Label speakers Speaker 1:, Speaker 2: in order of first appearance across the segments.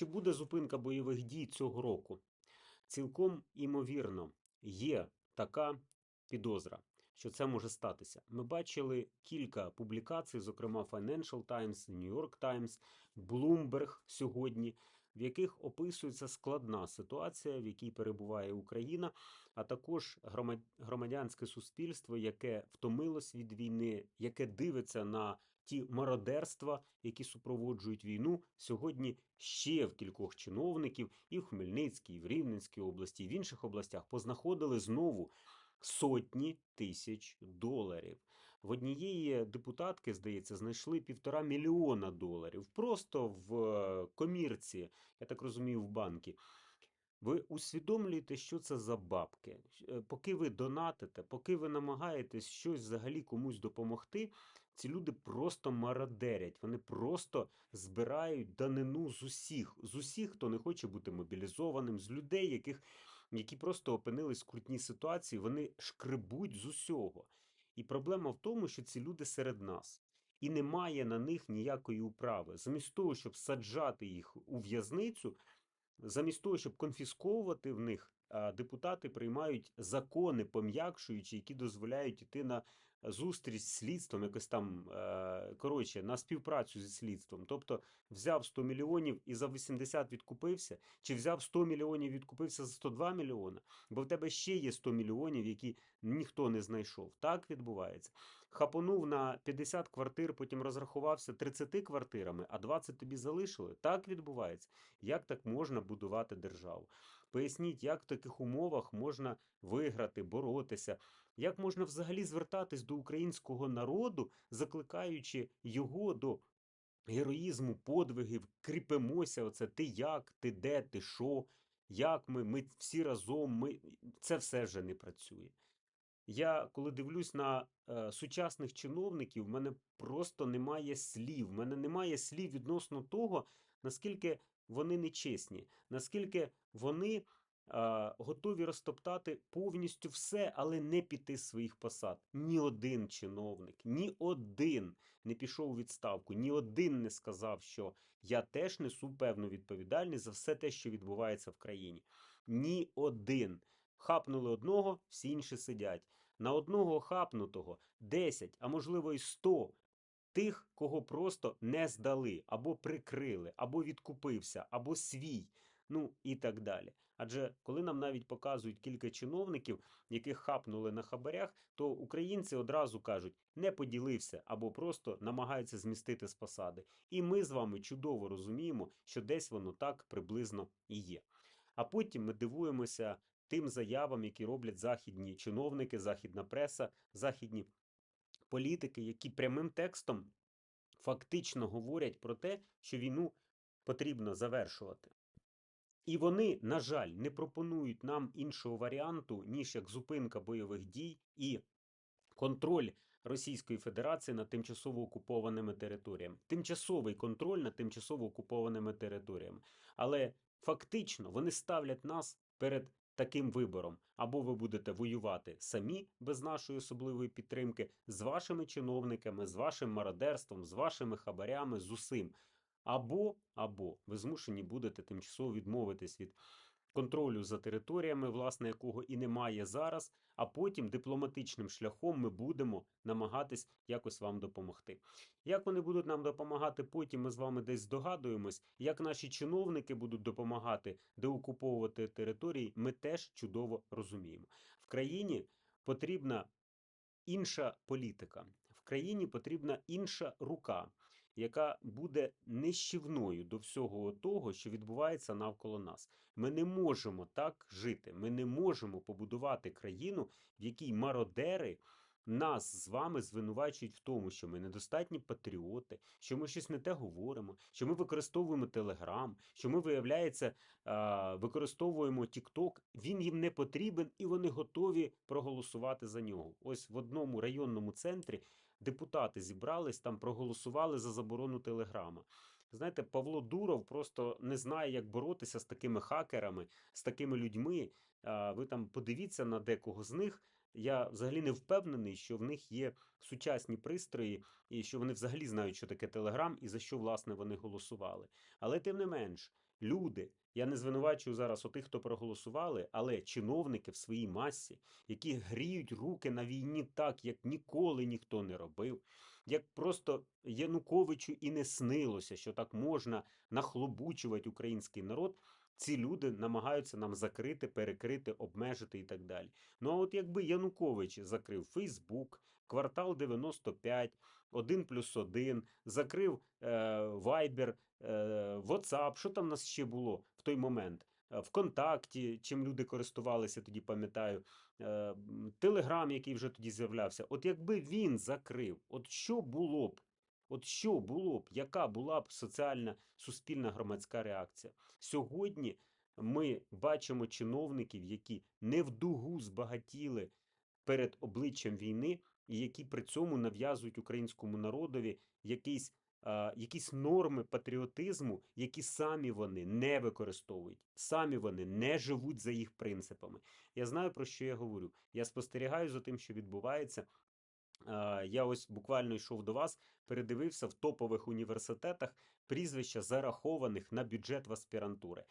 Speaker 1: Чи буде зупинка бойових дій цього року? Цілком імовірно, є така підозра, що це може статися. Ми бачили кілька публікацій, зокрема Financial Times, New York Times, Bloomberg сьогодні, в яких описується складна ситуація, в якій перебуває Україна, а також громадянське суспільство, яке втомилось від війни, яке дивиться на ті мародерства, які супроводжують війну, сьогодні ще в кількох чиновників і в Хмельницькій, і в Рівненській області, і в інших областях познаходили знову сотні тисяч доларів. В однієї депутатки, здається, знайшли півтора мільйона доларів просто в е, комірці, я так розумію, в банки. Ви усвідомлюєте, що це за бабки. Е, Поки ви донатите, поки ви намагаєтесь щось взагалі комусь допомогти, ці люди просто мародерять. Вони просто збирають данину з усіх, з усіх, хто не хоче бути мобілізованим, з людей, яких, які просто опинились в скрутній ситуації, вони шкребуть з усього. І проблема в тому, що ці люди серед нас. І немає на них ніякої управи. Замість того, щоб саджати їх у в'язницю, замість того, щоб конфісковувати в них, депутати приймають закони, пом'якшуючи, які дозволяють іти на зустріч з слідством, якось там, е, коротше, на співпрацю зі слідством. Тобто взяв 100 мільйонів і за 80 відкупився, чи взяв 100 мільйонів і відкупився за 102 мільйона, бо в тебе ще є 100 мільйонів, які ніхто не знайшов. Так відбувається. Хапонув на 50 квартир, потім розрахувався 30 квартирами, а 20 тобі залишили. Так відбувається. Як так можна будувати державу? Поясніть, як в таких умовах можна виграти, боротися, як можна взагалі звертатись до українського народу, закликаючи його до героїзму, подвигів, кріпимося. Оце ти як, ти де, ти що, як ми, ми всі разом, ми це все вже не працює. Я коли дивлюсь на е, сучасних чиновників, в мене просто немає слів. В мене немає слів відносно того, наскільки вони нечесні, наскільки вони готові розтоптати повністю все, але не піти з своїх посад. Ні один чиновник, ні один не пішов у відставку, ні один не сказав, що я теж несу певну відповідальність за все те, що відбувається в країні. Ні один. Хапнули одного, всі інші сидять. На одного хапнутого 10, а можливо й 100 тих, кого просто не здали, або прикрили, або відкупився, або свій, ну і так далі. Адже коли нам навіть показують кілька чиновників, яких хапнули на хабарях, то українці одразу кажуть, не поділився, або просто намагаються змістити з посади. І ми з вами чудово розуміємо, що десь воно так приблизно і є. А потім ми дивуємося тим заявам, які роблять західні чиновники, західна преса, західні політики, які прямим текстом фактично говорять про те, що війну потрібно завершувати. І вони, на жаль, не пропонують нам іншого варіанту, ніж як зупинка бойових дій і контроль Російської Федерації над тимчасово окупованими територіями. Тимчасовий контроль над тимчасово окупованими територіями. Але фактично вони ставлять нас перед таким вибором: або ви будете воювати самі без нашої особливої підтримки, з вашими чиновниками, з вашим мародерством, з вашими хабарями, з усім. Або, або ви змушені будете тимчасово відмовитись від контролю за територіями, власне, якого і немає зараз, а потім дипломатичним шляхом ми будемо намагатись якось вам допомогти. Як вони будуть нам допомагати потім, ми з вами десь здогадуємось. Як наші чиновники будуть допомагати деокуповувати території, ми теж чудово розуміємо. В країні потрібна інша політика, в країні потрібна інша рука, яка буде нищівною до всього того, що відбувається навколо нас. Ми не можемо так жити. Ми не можемо побудувати країну, в якій мародери. Нас з вами звинувачують в тому, що ми недостатні патріоти, що ми щось не те говоримо, що ми використовуємо Телеграм, що ми, виявляється, використовуємо TikTok. Він їм не потрібен і вони готові проголосувати за нього. Ось в одному районному центрі депутати зібрались, там проголосували за заборону Телеграма. Знаєте, Павло Дуров просто не знає, як боротися з такими хакерами, з такими людьми. Ви там подивіться на декого з них. Я взагалі не впевнений, що в них є сучасні пристрої, і що вони взагалі знають, що таке Телеграм і за що власне вони голосували. Але тим не менш, люди. Я не звинувачую зараз отих, хто проголосували, але чиновники в своїй масі, які гріють руки на війні так, як ніколи ніхто не робив, як просто Януковичу і не снилося, що так можна нахлобучувати український народ. Ці люди намагаються нам закрити, перекрити, обмежити і так далі. Ну а от якби Янукович закрив Фейсбук, квартал 95, 1 плюс 1, закрив е, е, WhatsApp, що там у нас ще було в той момент? Е, ВКонтакті, чим люди користувалися, тоді пам'ятаю, е, Телеграм, який вже тоді з'являвся. От якби він закрив, от що було б? От що було б, яка була б соціальна суспільна громадська реакція? Сьогодні ми бачимо чиновників, які не в дугу збагатіли перед обличчям війни, і які при цьому нав'язують українському народові якісь, а, якісь норми патріотизму, які самі вони не використовують, самі вони не живуть за їх принципами. Я знаю про що я говорю. Я спостерігаю за тим, що відбувається. Я ось буквально йшов до вас, передивився в топових університетах прізвища зарахованих на бюджет в аспірантури.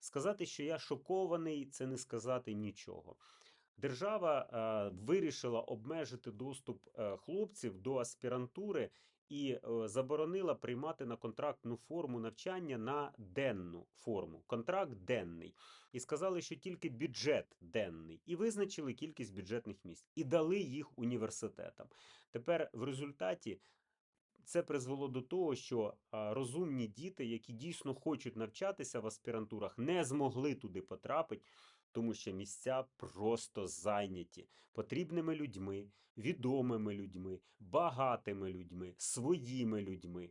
Speaker 1: Сказати, що я шокований, це не сказати нічого. Держава вирішила обмежити доступ е, хлопців до аспірантури і е, заборонила приймати на контрактну форму навчання на денну форму. Контракт денний. І сказали, що тільки бюджет денний, і визначили кількість бюджетних місць, і дали їх університетам. Тепер в результаті. Це призвело до того, що розумні діти, які дійсно хочуть навчатися в аспірантурах, не змогли туди потрапити, тому що місця просто зайняті потрібними людьми, відомими людьми, багатими людьми, своїми людьми.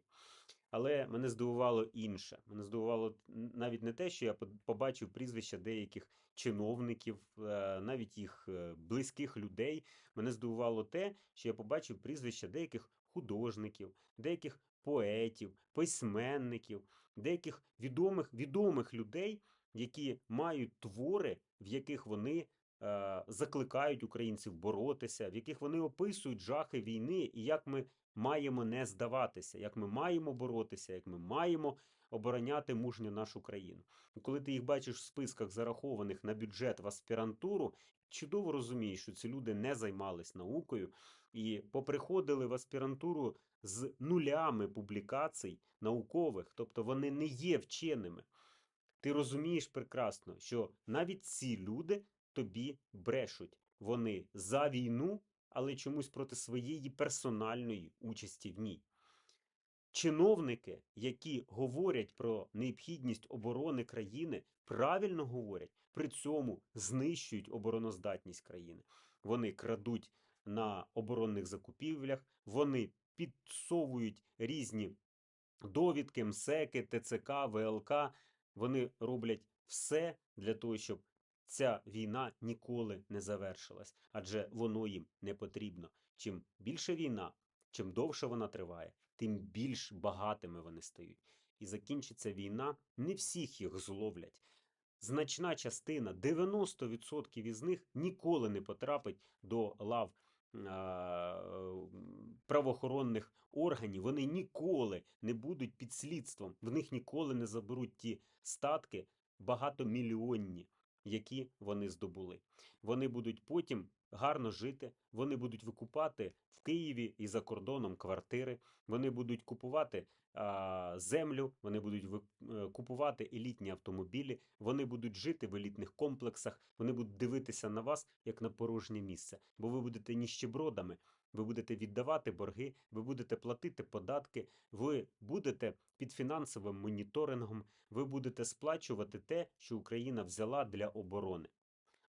Speaker 1: Але мене здивувало інше. Мене здивувало навіть не те, що я побачив прізвища деяких чиновників, е, навіть їх е, близьких людей. Мене здивувало те, що я побачив прізвища деяких художників, деяких поетів, письменників, деяких відомих відомих людей, які мають твори, в яких вони е, закликають українців боротися, в яких вони описують жахи війни і як ми маємо не здаватися, як ми маємо боротися, як ми маємо обороняти мужньо нашу країну. І коли ти їх бачиш в списках зарахованих на бюджет в аспірантуру, чудово розумієш, що ці люди не займались наукою і поприходили в аспірантуру з нулями публікацій наукових, тобто вони не є вченими. Ти розумієш прекрасно, що навіть ці люди тобі брешуть. Вони за війну, але чомусь проти своєї персональної участі в ній. Чиновники, які говорять про необхідність оборони країни, правильно говорять, при цьому знищують обороноздатність країни. Вони крадуть на оборонних закупівлях, вони підсовують різні довідки, МСЕКи, ТЦК, ВЛК. Вони роблять все для того, щоб ця війна ніколи не завершилась, адже воно їм не потрібно. Чим більше війна, чим довше вона триває, тим більш багатими вони стають. І закінчиться війна, не всіх їх зловлять. Значна частина, 90% із них ніколи не потрапить до лав правоохоронних органів, вони ніколи не будуть під слідством, в них ніколи не заберуть ті статки багатомільйонні, які вони здобули. Вони будуть потім гарно жити, вони будуть викупати в Києві і за кордоном квартири, вони будуть купувати а, землю, вони будуть е, купувати елітні автомобілі, вони будуть жити в елітних комплексах, вони будуть дивитися на вас як на порожнє місце, бо ви будете ніщебродами. Ви будете віддавати борги, ви будете платити податки, ви будете під фінансовим моніторингом, ви будете сплачувати те, що Україна взяла для оборони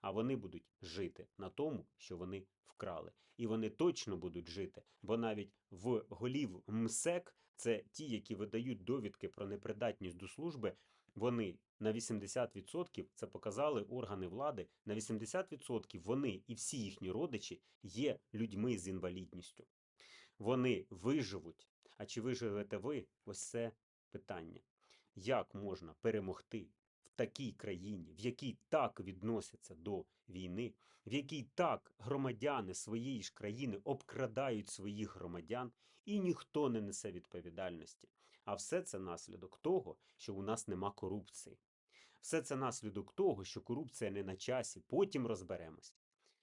Speaker 1: а вони будуть жити на тому, що вони вкрали. І вони точно будуть жити, бо навіть в голів МСЕК, це ті, які видають довідки про непридатність до служби, вони на 80%, це показали органи влади, на 80% вони і всі їхні родичі є людьми з інвалідністю. Вони виживуть. А чи виживете ви? Ось це питання. Як можна перемогти такій країні, в якій так відносяться до війни, в якій так громадяни своєї ж країни обкрадають своїх громадян, і ніхто не несе відповідальності. А все це наслідок того, що у нас нема корупції. Все це наслідок того, що корупція не на часі. Потім розберемось.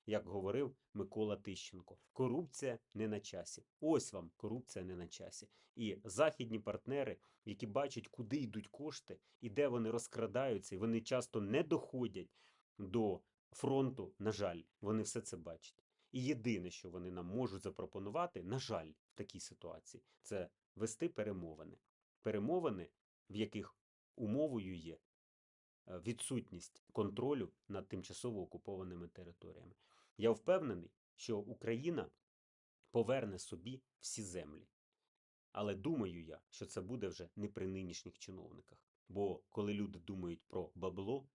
Speaker 1: Як говорив Микола Тищенко, корупція не на часі. Ось вам корупція не на часі. І західні партнери, які бачать, куди йдуть кошти і де вони розкрадаються, і вони часто не доходять до фронту. На жаль, вони все це бачать. І єдине, що вони нам можуть запропонувати, на жаль, в такій ситуації, це вести перемовини. Перемовини, в яких умовою є е, відсутність контролю над тимчасово окупованими територіями. Я впевнений, що Україна поверне собі всі землі. Але думаю я, що це буде вже не при нинішніх чиновниках. Бо коли люди думають про бабло,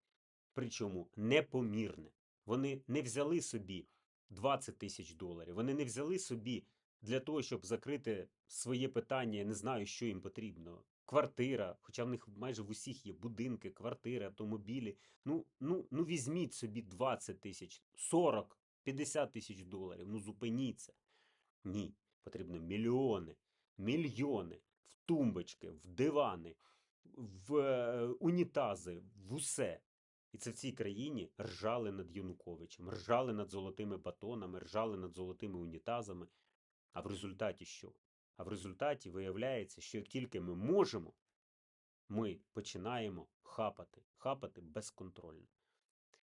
Speaker 1: причому непомірне, вони не взяли собі 20 тисяч доларів, вони не взяли собі для того, щоб закрити своє питання, я не знаю, що їм потрібно. Квартира, хоча в них майже в усіх є будинки, квартири, автомобілі. Ну, ну, ну візьміть собі 20 тисяч, 40, 50 тисяч доларів. Ну зупиніться. Ні, потрібно мільйони, мільйони в тумбочки, в дивани, в е, унітази, в усе. І це в цій країні ржали над Януковичем, ржали над золотими батонами, ржали над золотими унітазами. А в результаті що? А в результаті виявляється, що як тільки ми можемо, ми починаємо хапати, хапати безконтрольно.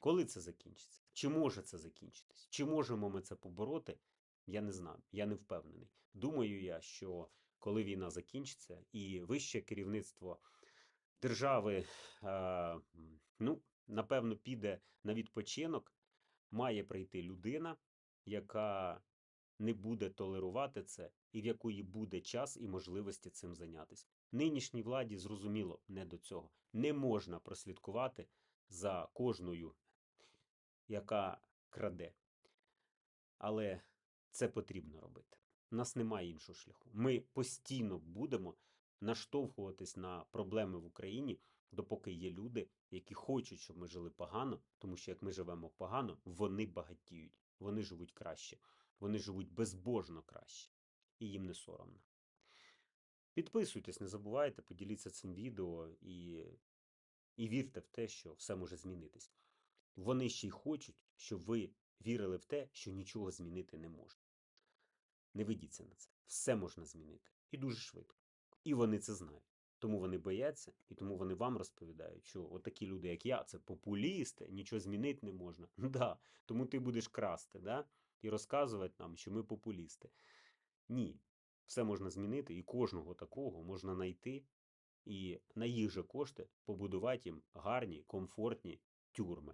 Speaker 1: Коли це закінчиться? Чи може це закінчитись? Чи можемо ми це побороти? Я не знаю, я не впевнений. Думаю я, що коли війна закінчиться і вище керівництво держави, е, ну, напевно, піде на відпочинок, має прийти людина, яка не буде толерувати це, і в якої буде час і можливості цим зайнятися. Нинішній владі зрозуміло не до цього. Не можна прослідкувати за кожною, яка краде. Але це потрібно робити. У нас немає іншого шляху. Ми постійно будемо наштовхуватись на проблеми в Україні, допоки є люди, які хочуть, щоб ми жили погано, тому що як ми живемо погано, вони багатіють, вони живуть краще, вони живуть безбожно краще, і їм не соромно. Підписуйтесь, не забувайте, поділіться цим відео і, і вірте в те, що все може змінитись. Вони ще й хочуть, щоб ви вірили в те, що нічого змінити не можна. Не ведіться на це. Все можна змінити. І дуже швидко. І вони це знають. Тому вони бояться, і тому вони вам розповідають, що отакі люди, як я, це популісти, нічого змінити не можна. Да, тому ти будеш красти, да? і розказувати нам, що ми популісти. Ні, все можна змінити, і кожного такого можна знайти, і на їх же кошти побудувати їм гарні, комфортні тюрми.